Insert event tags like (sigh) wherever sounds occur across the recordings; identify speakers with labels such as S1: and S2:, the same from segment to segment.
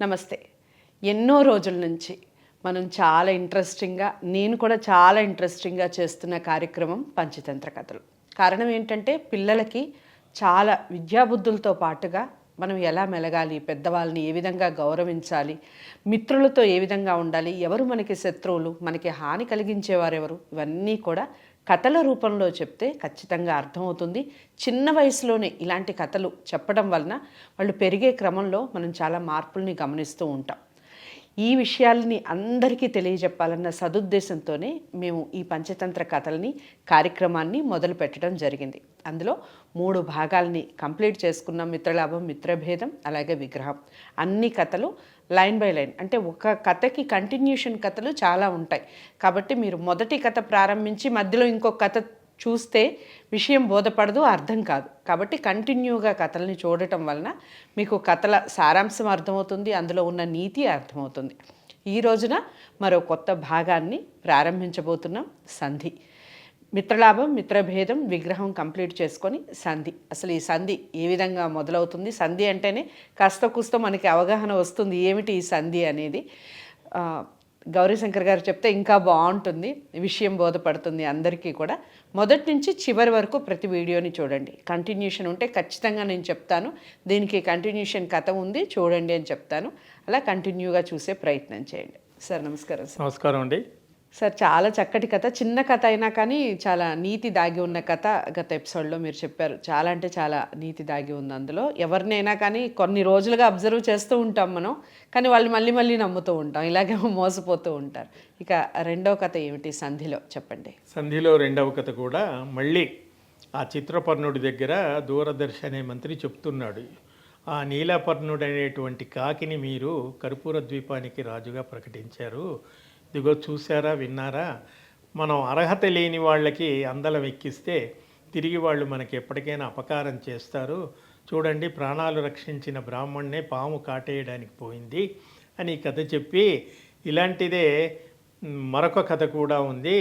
S1: నమస్తే. ఎన్నో రోజుల నుంచి మనం చాలా ఇంట్రెస్టింగ్గా నేను కూడా చాలా ఇంట్రెస్టింగ్గా చేస్తున్న కార్యక్రమం పంచతంత్ర కథలు. కారణం ఏంటంటే పిల్లలకి చాలా విద్యాబుద్ధులతో పాటుగా మనం ఎలా మెలగాలి పెద్దవాళ్ళని ఏ విధంగా గౌరవించాలి మిత్రులతో ఏ విధంగా ఉండాలి ఎవరు మనకి శత్రువులు మనకి హాని కలిగించేవారెవరు ఇవన్నీ కూడా కథల రూపంలో చెప్తే ఖచ్చితంగా అర్థమవుతుంది. చిన్న వయసులోనే ఇలాంటి కథలు చెప్పడం వలన వాళ్ళు పెరిగే క్రమంలో మనం చాలా మార్పుల్ని గమనిస్తూ ఉంటాం. ఈ విషయాల్ని అందరికీ తెలియజెప్పాలన్న సదుద్దేశంతోనే మేము ఈ పంచతంత్ర కథల్ని కార్యక్రమాన్ని మొదలు పెట్టడం జరిగింది. అందులో మూడు భాగాల్ని కంప్లీట్ చేసుకున్నాం. మిత్రలాభం మిత్రభేదం అలాగే విగ్రహం. అన్ని కథలు లైన్ బై లైన్. అంటే ఒక కథకి కంటిన్యూషన్ కథలు చాలా ఉంటాయి. కాబట్టి మీరు మొదటి కథ ప్రారంభించి మధ్యలో ఇంకొక కథ చూస్తే విషయం బోధపడదు అర్థం కాదు. కాబట్టి కంటిన్యూగా కథల్ని చూడటం వలన మీకు కథల సారాంశం అర్థమవుతుంది అందులో ఉన్న నీతి అర్థమవుతుంది. ఈ రోజున మరో కొత్త భాగాన్ని ప్రారంభించబోతున్నాం. సంధి. మిత్రలాభం మిత్రభేదం విగ్రహం కంప్లీట్ చేసుకొని సంధి. అసలు ఈ సంధి ఏ విధంగా మొదలవుతుంది? సంధి అంటేనే కాస్త కూస్త మనకి అవగాహన వస్తుంది. ఏమిటి ఈ సంధి అనేది? గౌరీశంకర్ గారు చెప్తే ఇంకా బాగుంటుంది. విషయం బోధపడుతుంది అందరికీ కూడా. మొదటి నుంచి చివరి వరకు ప్రతి వీడియోని చూడండి. కంటిన్యూషన్ ఉంటే ఖచ్చితంగా నేను చెప్తాను. దీనికి కంటిన్యూషన్ కథ ఉంది చూడండి అని చెప్తాను. అలా కంటిన్యూగా చూసే ప్రయత్నం చేయండి. సార్ నమస్కారం సార్.
S2: నమస్కారం అండి.
S1: సార్ చాలా చక్కటి కథ. చిన్న కథ అయినా కానీ చాలా నీతి దాగి ఉన్న కథ గత ఎపిసోడ్లో మీరు చెప్పారు. చాలా అంటే చాలా నీతి దాగి ఉంది అందులో. ఎవరినైనా కానీ కొన్ని రోజులుగా అబ్జర్వ్ చేస్తూ ఉంటాం మనం కానీ వాళ్ళు మళ్ళీ మళ్ళీ నమ్ముతూ ఉంటాం. ఇలాగే (laughs) మోసపోతూ ఉంటారు. ఇక రెండవ కథ ఏమిటి సంధిలో? చెప్పండి.
S2: సంధిలో రెండవ కథ కూడా మళ్ళీ ఆ చిత్రపర్ణుడి దగ్గర దూరదర్శి అనే మంత్రి చెప్తున్నాడు. ఆ నీలాపర్ణుడు అనేటువంటి కాకిని మీరు కర్పూర ద్వీపానికి రాజుగా ప్రకటించారు. ఇదిగో చూసారా విన్నారా? మనం అర్హత లేని వాళ్ళకి అందలం ఎక్కిస్తే తిరిగి వాళ్ళు మనకి ఎప్పటికైనా అపకారం చేస్తారు. చూడండి ప్రాణాలు రక్షించిన బ్రాహ్మణ్ణే పాము కాటేయడానికి పోయింది అని కథ చెప్పి ఇలాంటిదే మరొక కథ కూడా ఉంది.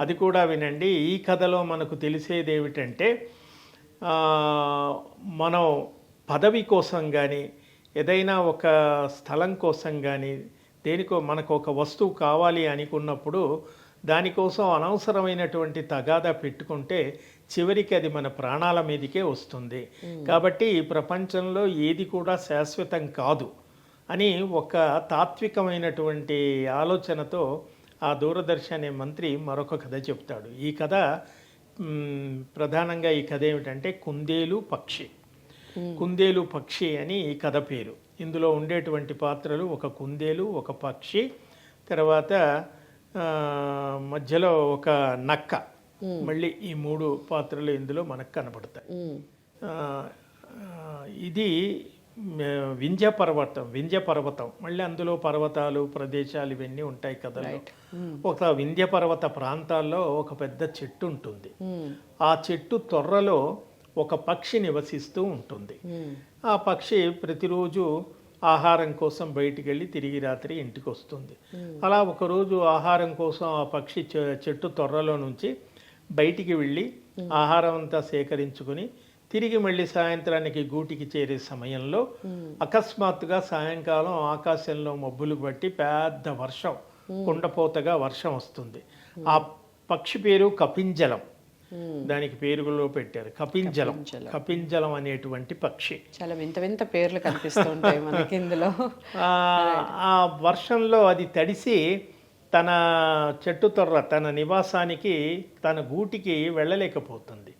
S2: అది కూడా వినండి. ఈ కథలో మనకు తెలిసేది ఏమిటంటే మనం పదవి కోసం కానీ ఏదైనా ఒక స్థలం కోసం కానీ దేనికో మనకు ఒక వస్తువు కావాలి అనుకున్నప్పుడు దానికోసం అనవసరమైనటువంటి తగాదా పెట్టుకుంటే చివరికి అది మన ప్రాణాల మీదకే వస్తుంది. కాబట్టి ఈ ప్రపంచంలో ఏది కూడా శాశ్వతం కాదు అని ఒక తాత్వికమైనటువంటి ఆలోచనతో ఆ దూరదర్శి అనే మంత్రి మరొక కథ చెప్తాడు. ఈ కథ ప్రధానంగా ఈ కథ ఏమిటంటే కుందేలు పక్షి. కుందేలు పక్షి అని ఈ కథ పేరు. ఇందులో ఉండేటువంటి పాత్రలు ఒక కుందేలు ఒక పక్షి తర్వాత మధ్యలో ఒక నక్క. మళ్ళీ ఈ మూడు పాత్రలు ఇందులో మనకు కనబడతాయి ఇది వింధ్య పర్వతం వింధ్య పర్వతం. మళ్ళీ అందులో పర్వతాలు ప్రదేశాలు ఇవన్నీ ఉంటాయి కథలో ఒక వింధ్య పర్వత ప్రాంతాల్లో ఒక పెద్ద చెట్టు ఉంటుంది. ఆ చెట్టు తొర్రలో ఒక పక్షి నివసిస్తూ ఉంటుంది. ఆ పక్షి ప్రతిరోజు ఆహారం కోసం బయటికి వెళ్ళి తిరిగి రాత్రి ఇంటికి వస్తుంది అలా ఒకరోజు ఆహారం కోసం ఆ పక్షి చె- చెట్టు తొర్రలో నుంచి బయటికి వెళ్ళి ఆహారం అంతా సేకరించుకుని తిరిగి మళ్ళీ సాయంత్రానికి గూటికి చేరే సమయంలో అకస్మాత్తుగా సాయంకాలం ఆకాశంలో మబ్బులు బట్టి పెద్ద వర్షం కుండపోతగా వర్షం వస్తుంది. ఆ పక్షి పేరు కపింజలం. దానికి పేరులో పెట్టారు. కపింజలం కపింజలం అనేటువంటి పక్షి.
S1: చాలా వింత వింత పేర్లు కనిపిస్తూ ఉంటాయి మనకి ఇందులో.
S2: ఆ వర్షంలో అది తడిసి తన చెట్టు తొర్ర తన నివాసానికి తన గూటికి వెళ్ళలేకపోతుంది.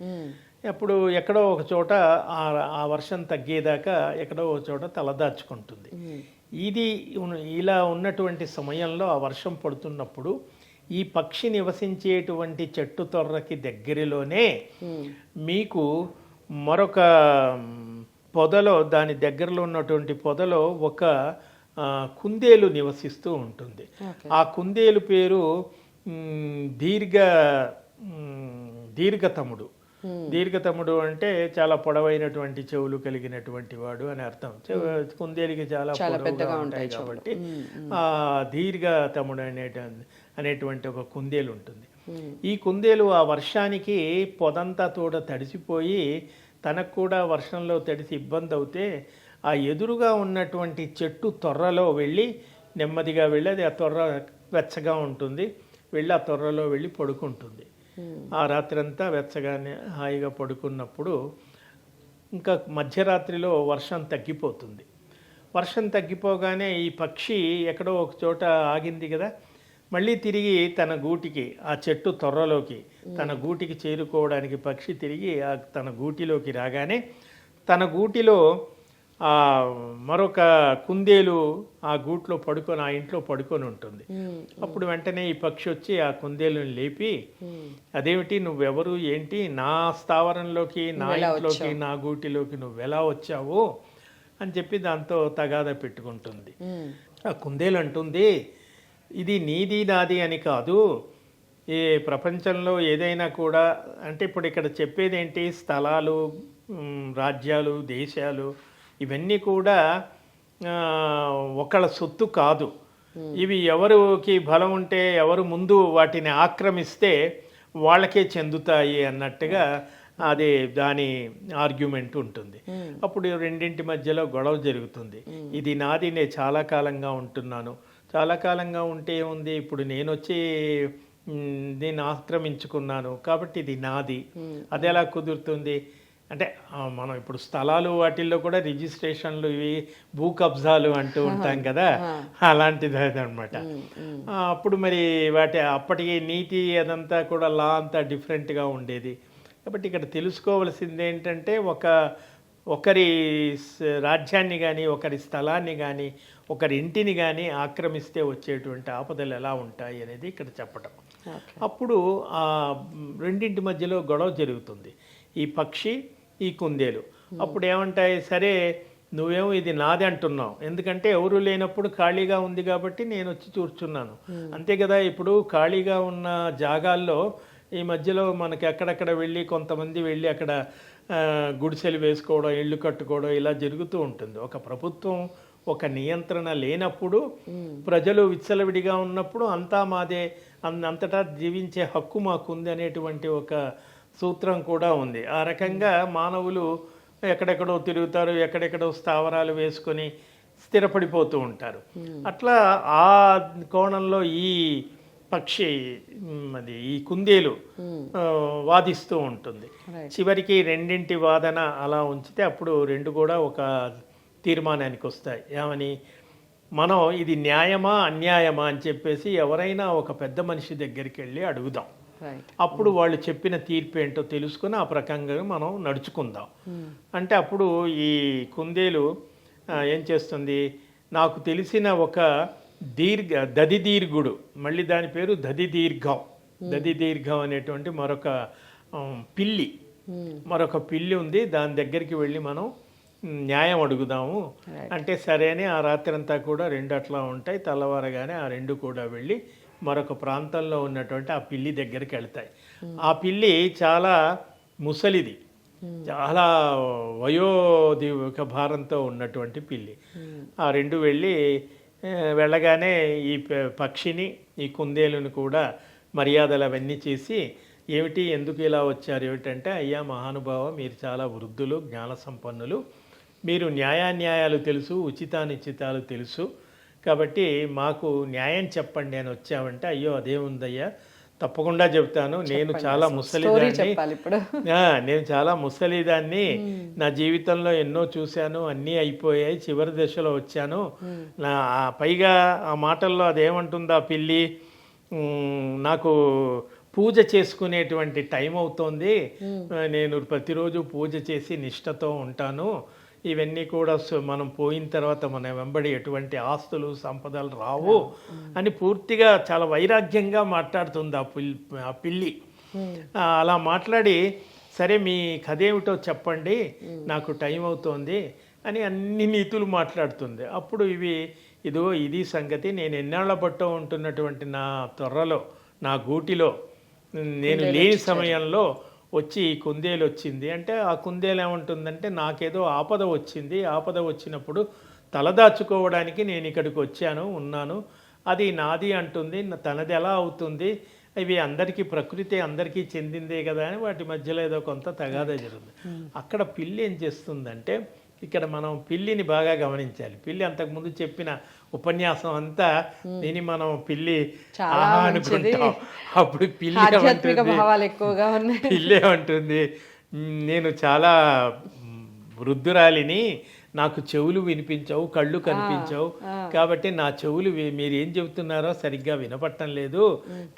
S2: అప్పుడు ఎక్కడో ఒక చోట ఆ ఆ వర్షం తగ్గేదాకా ఎక్కడో ఒక చోట తలదాచుకుంటుంది. ఇది ఉన్- ఇలా ఉన్నటువంటి సమయంలో ఆ వర్షం పడుతున్నప్పుడు ఈ పక్షి నివసించేటువంటి చెట్టు తొర్రకి దగ్గరలోనే మీకు మరొక పొదలో దాని దగ్గరలో ఉన్నటువంటి పొదలో ఒక కుందేలు నివసిస్తూ ఉంటుంది. ఆ కుందేలు పేరు దీర్ఘ దీర్ఘతముడు. దీర్ఘతముడు అంటే చాలా పొడవైనటువంటి చెవులు కలిగినటువంటి వాడు అని అర్థం. కుందేలుకి చాలా పొడవుగా ఉంటాయి కాబట్టి ఆ దీర్ఘతముడు అనేట అనేటువంటి ఒక కుందేలు ఉంటుంది. ఈ కుందేలు ఆ వర్షానికి పొదంతా తోడ తడిసిపోయి తనకు కూడా వర్షంలో తడిసి ఇబ్బంది అవుతే ఆ ఎదురుగా ఉన్నటువంటి చెట్టు తొర్రలో వెళ్ళి నెమ్మదిగా వెళ్ళి అది ఆ తొర్ర వెచ్చగా ఉంటుంది. వెళ్ళి ఆ తొర్రలో వెళ్ళి పడుకుంటుంది. ఆ రాత్రంతా వెచ్చగానే హాయిగా పడుకున్నప్పుడు ఇంకా మధ్యరాత్రిలో వర్షం తగ్గిపోతుంది. వర్షం తగ్గిపోగానే ఈ పక్షి ఎక్కడో ఒక చోట ఆగింది కదా మళ్ళీ తిరిగి తన గూటికి ఆ చెట్టు తొర్రలోకి తన గూటికి చేరుకోవడానికి పక్షి తిరిగి ఆ తన గూటిలోకి రాగానే తన గూటిలో ఆ మరొక కుందేలు ఆ గూట్లో పడుకొని ఆ ఇంట్లో పడుకొని ఉంటుంది. అప్పుడు వెంటనే ఈ పక్షి వచ్చి ఆ కుందేలుని లేపి అదేమిటి నువ్వెవరు ఏంటి నా స్థావరంలోకి నా ఇంట్లోకి నా గూటిలోకి నువ్వు ఎలా వచ్చావు? అని చెప్పి దాంతో తగాదా పెట్టుకుంటుంది. ఆ కుందేలు అంటుంది ఇది నీది నాది అని కాదు. ఈ ప్రపంచంలో ఏదైనా కూడా అంటే ఇప్పుడు ఇక్కడ చెప్పేది ఏంటి స్థలాలు రాజ్యాలు దేశాలు ఇవన్నీ కూడా ఒకళ్ళ సొత్తు కాదు. ఇవి ఎవరికి బలం ఉంటే ఎవరు ముందు వాటిని ఆక్రమిస్తే వాళ్ళకే చెందుతాయి అన్నట్టుగా అది దాని ఆర్గ్యుమెంట్ ఉంటుంది. అప్పుడు రెండింటి మధ్యలో గొడవ జరుగుతుంది. ఇది నాది నేను చాలా కాలంగా ఉంటున్నాను. చాలా కాలంగా ఉంటే ఉంది ఇప్పుడు నేను వచ్చి దీన్ని ఆక్రమించుకున్నాను. కాబట్టి ఇది నాది. అది ఎలా కుదురుతుంది? అంటే మనం ఇప్పుడు స్థలాలు వాటిల్లో కూడా రిజిస్ట్రేషన్లు ఇవి భూ కబ్జాలు అంటూ ఉంటాం కదా? అలాంటిది అనమాట అప్పుడు మరి వాటి అప్పటికి నీతి అదంతా కూడా లా అంతా డిఫరెంట్గా ఉండేది. కాబట్టి ఇక్కడ తెలుసుకోవలసింది ఏంటంటే ఒక ఒకరి రాజ్యాన్ని కానీ ఒకరి స్థలాన్ని కానీ ఒకరి ఇంటిని కానీ ఆక్రమిస్తే వచ్చేటువంటి ఆపదలు ఎలా ఉంటాయి అనేది ఇక్కడ చెప్పటం. అప్పుడు ఆ రెండింటి మధ్యలో గొడవ జరుగుతుంది. ఈ పక్షి ఈ కుందేలు. అప్పుడు ఏమంటాయి సరే నువ్వేమో ఇది నాది అంటున్నావు. ఎందుకంటే ఎవరు లేనప్పుడు ఖాళీగా ఉంది కాబట్టి నేను వచ్చి చూర్చున్నాను అంతే కదా ఇప్పుడు ఖాళీగా ఉన్న జాగాల్లో ఈ మధ్యలో మనకి ఎక్కడెక్కడ వెళ్ళి కొంతమంది వెళ్ళి అక్కడ గుడిసెలు వేసుకోవడం ఇళ్ళు కట్టుకోవడం ఇలా జరుగుతూ ఉంటుంది. ఒక ప్రభుత్వం ఒక నియంత్రణ లేనప్పుడు ప్రజలు విచ్చలవిడిగా ఉన్నప్పుడు అంతా మాదే అంతటా జీవించే హక్కు మాకుంది అనేటువంటి ఒక సూత్రం కూడా ఉంది. ఆ రకంగా మానవులు ఎక్కడెక్కడో తిరుగుతారు ఎక్కడెక్కడో స్థావరాలు వేసుకొని స్థిరపడిపోతూ ఉంటారు. అట్లా ఆ కోణంలో ఈ పక్షి అది ఈ కుందేలు వాదిస్తూ ఉంటుంది. చివరికి రెండింటి వాదన అలా ఉంచితే అప్పుడు రెండు కూడా ఒక తీర్మానానికి వస్తాయి. ఏమని? మనం ఇది న్యాయమా అన్యాయమా అని చెప్పేసి ఎవరైనా ఒక పెద్ద మనిషి దగ్గరికి వెళ్ళి అడుగుదాం. అప్పుడు వాళ్ళు చెప్పిన తీర్పు ఏంటో తెలుసుకొని ఆ ప్రకంగా మనం నడుచుకుందాం. అంటే అప్పుడు ఈ కుందేలు ఏం చేస్తుంది? నాకు తెలిసిన ఒక దీర్ఘ దది దీర్ఘుడు మళ్ళీ దాని పేరు దది దీర్ఘం దది దీర్ఘం అనేటువంటి మరొక పిల్లి. మరొక పిల్లి ఉంది. దాని దగ్గరికి వెళ్ళి మనం న్యాయం అడుగుదాము. అంటే సరే అని ఆ రాత్రి అంతా కూడా రెండు అట్లా ఉంటాయి. తెల్లవారగానే ఆ రెండు కూడా వెళ్ళి మరొక ప్రాంతంలో ఉన్నటువంటి ఆ పిల్లి దగ్గరికి వెళ్తాయి. ఆ పిల్లి చాలా ముసలిది. చాలా వయోధిక భారంతో ఉన్నటువంటి పిల్లి. ఆ రెండు వెళ్ళి వెళ్ళగానే ఈ పక్షిని ఈ కుందేలుని కూడా మర్యాదలు అవన్నీ చేసి ఏమిటి ఎందుకు ఇలా వచ్చారు? ఏమిటంటే అయ్యా మహానుభావ మీరు చాలా వృద్ధులు జ్ఞాన సంపన్నులు. మీరు న్యాయాన్యాయాలు తెలుసు ఉచితానిచితాలు తెలుసు. కాబట్టి మాకు న్యాయం చెప్పండి అని వచ్చామంటే అయ్యో అదేముందయ్యా? తప్పకుండా చెప్తాను. నేను చాలా ముసలిదాన్ని. నేను చాలా ముసలిదాన్ని. నా జీవితంలో ఎన్నో చూశాను. అన్నీ అయిపోయాయి. చివరి దశలో వచ్చాను. నా పైగా ఆ మాటల్లో అదేమంటుందా పిల్లి? నాకు పూజ చేసుకునేటువంటి టైం అవుతోంది. నేను ప్రతిరోజు పూజ చేసి నిష్టతో ఉంటాను. ఇవన్నీ కూడా మనం పోయిన తర్వాత మన వెంబడి ఎటువంటి ఆస్తులు సంపదలు రావు అని పూర్తిగా చాలా వైరాగ్యంగా మాట్లాడుతుంది ఆ పిల్ ఆ పిల్లి. అలా మాట్లాడి సరే మీ కథ ఏమిటో చెప్పండి నాకు టైం అవుతోంది అని అన్ని నీతులు మాట్లాడుతుంది. అప్పుడు ఇవి ఇదో ఇది సంగతి నేను ఎన్నాళ్ళ బట్టో ఉంటున్నటువంటి నా త్వరలో నా గూటిలో నేను లేని సమయంలో వచ్చి ఈ కుందేలు వచ్చింది. అంటే ఆ కుందేలు ఏమంటుందంటే నాకేదో ఆపద వచ్చింది. ఆపద వచ్చినప్పుడు తలదాచుకోవడానికి నేను ఇక్కడికి వచ్చాను ఉన్నాను. అది నాది అంటుంది. తనది ఎలా అవుతుంది? ఇవి అందరికీ ప్రకృతి అందరికీ చెందిందే కదా అని వాటి మధ్యలో ఏదో కొంత తగాదా జరుగుతుంది. అక్కడ పిల్లి ఏం చేస్తుందంటే ఇక్కడ మనం పిల్లిని బాగా గమనించాలి. పిల్లి అంతకుముందు చెప్పిన ఉపన్యాసం అంతా దీని మనం పిల్లి. అనుకుంటాం. అప్పుడు పిల్లి
S1: ఎక్కువగా ఉన్నాయి.
S2: పిల్లి "మ్, నేను చాలా వృద్ధురాలిని నాకు చెవులు వినిపించవు కళ్ళు కనిపించవు. కాబట్టి నా చెవులు మీరు ఏం చెబుతున్నారో సరిగ్గా వినపట్టం లేదు.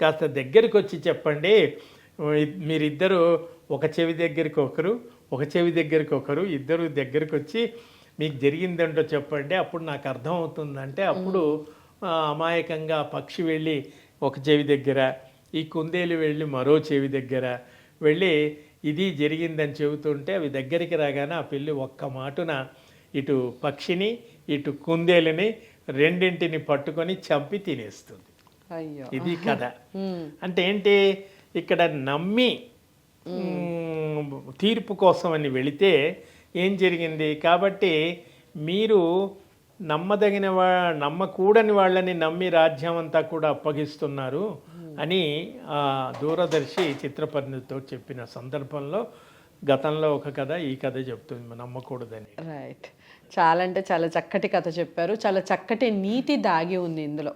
S2: కాస్త దగ్గరికి వచ్చి చెప్పండి. మీరిద్దరు ఒక చెవి దగ్గరికి ఒకరు ఒక చెవి దగ్గరికి ఒకరు ఇద్దరు దగ్గరికి వచ్చి మీకు జరిగిందేంటో చెప్పండి. అప్పుడు నాకు అర్థం అవుతుందంటే అప్పుడు అమాయకంగా పక్షి వెళ్ళి ఒక చెవి దగ్గర ఈ కుందేలు వెళ్ళి మరో చెవి దగ్గర వెళ్ళి ఇది జరిగిందని చెబుతుంటే అవి దగ్గరికి రాగానే ఆ పిల్లి ఒక్క మాటున ఇటు పక్షిని ఇటు కుందేలుని రెండింటిని పట్టుకొని చంపి తినేస్తుంది.
S1: అయ్యో.
S2: ఇది కథ. అంటే ఏంటి? ఇక్కడ నమ్మి తీర్పు కోసం అని వెళితే ఏం జరిగింది? కాబట్టి మీరు నమ్మదగిన వా నమ్మకూడని వాళ్ళని నమ్మి రాజ్యం అంతా కూడా అప్పగిస్తున్నారు అని ఆ దూరదర్శి చిత్రపరిణితో చెప్పిన సందర్భంలో గతంలో ఒక కథ ఈ కథ చెప్తుంది. నమ్మకూడదని.
S1: రైట్ చాలా అంటే చాలా చక్కటి కథ చెప్పారు. చాలా చక్కటి నీతి దాగి ఉంది ఇందులో.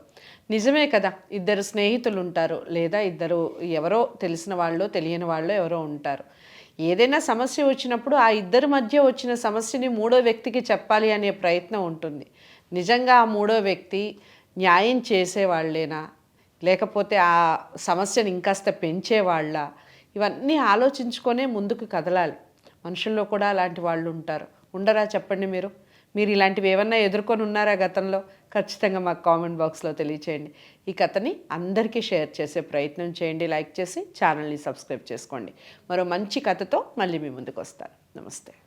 S1: నిజమే కదా ఇద్దరు స్నేహితులు ఉంటారు లేదా ఇద్దరు ఎవరో తెలిసిన వాళ్ళు తెలియని వాళ్ళు ఎవరో ఉంటారు. ఏదైనా సమస్య వచ్చినప్పుడు ఆ ఇద్దరి మధ్య వచ్చిన సమస్యని మూడో వ్యక్తికి చెప్పాలి అనే ప్రయత్నం ఉంటుంది. నిజంగా ఆ మూడో వ్యక్తి న్యాయం చేసేవాళ్ళేనా? లేకపోతే ఆ సమస్యను ఇంకాస్త పెంచేవాళ్ళ? ఇవన్నీ ఆలోచించుకొనే ముందుకు కదలాలి. మనుషుల్లో కూడా అలాంటి వాళ్ళు ఉంటారు ఉండరా చెప్పండి మీరు? మీరు ఇలాంటివి ఏమన్నా ఎదుర్కొని ఉన్నారా గతంలో? ఖచ్చితంగా మాకు కామెంట్ బాక్స్లో తెలియచేయండి. ఈ కథని అందరికీ షేర్ చేసే ప్రయత్నం చేయండి లైక్ చేసి ఛానల్ని సబ్స్క్రైబ్ చేసుకోండి. మరో మంచి కథతో మళ్ళీ మీ ముందుకు వస్తాను. నమస్తే.